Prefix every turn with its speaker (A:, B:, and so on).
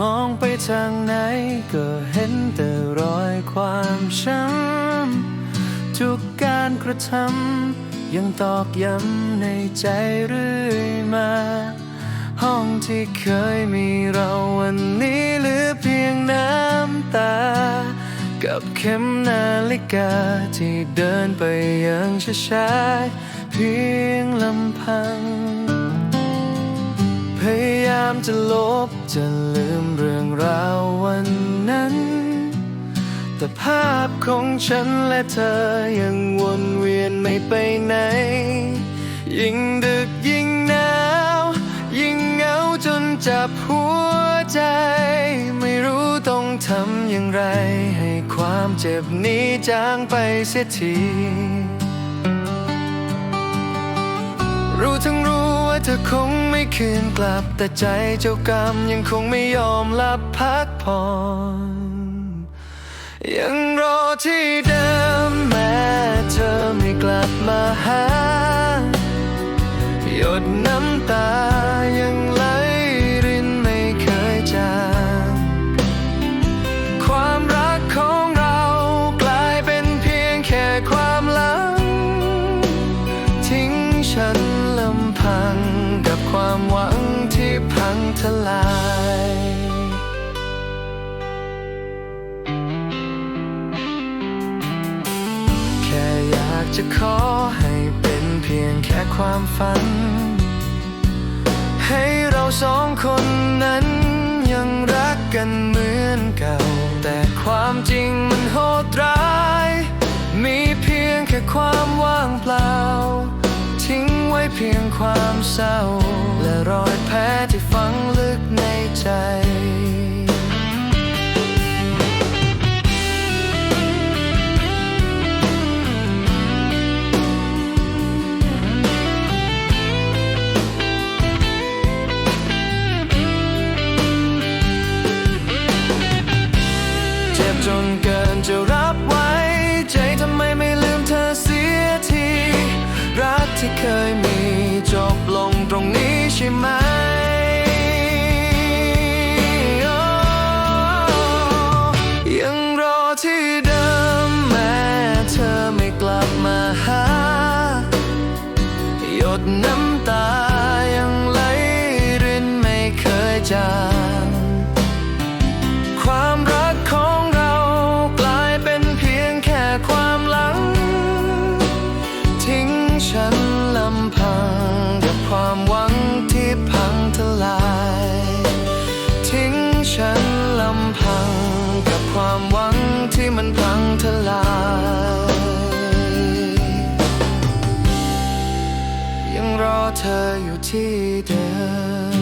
A: มองไปทางไหนก็เห็นแต่รอยความช้ำทุกการกระทำยังตอกย้ำในใจเรื่อยมา ห้องที่เคยมีเราวันนี้เหลือเพียงน้ำตา กับเข็มนาฬิกาที่เดินไปอย่างช้าๆเพียงลำพัง พยายามจะลบจะลืมเรื่องราววันนั้น แต่ภาพของฉันและเธอยังวนเวียนไม่ไปไหน ยิ่งดึกยิ่งหนาว ยิ่งเหงาจนจับหัวใจ ไม่รู้ต้องทำอย่างไร ให้ความเจ็บนี้จางไปเสียที รู้ทั้งรู้ ว่าเธอคงไม่คืนกลับ แต่ใจเจ้ากรรมยังคงไม่ยอมหลับพักผ่อนยังรอที่เดิมแม้เธอไม่กลับ ทลายแค่อยากจะขอให้เป็นเพียงแค่ความฝัน ให้เราสองคนนั้นยังรักกันเหมือนเก่า แต่ความจริงมันโหดร้าย มีเพียงแค่ความว่างเปล่า ทิ้งไว้เพียงความเศร้า และรอยแผลที่ฝัง กในใจเจ็บจนเกินจะรับไว้ ใจทำไมไม่ลืมเธอเสียที รักที่เคยมีจบลงตรงนี้ใช่ไหม เธออยู่ที่เดิม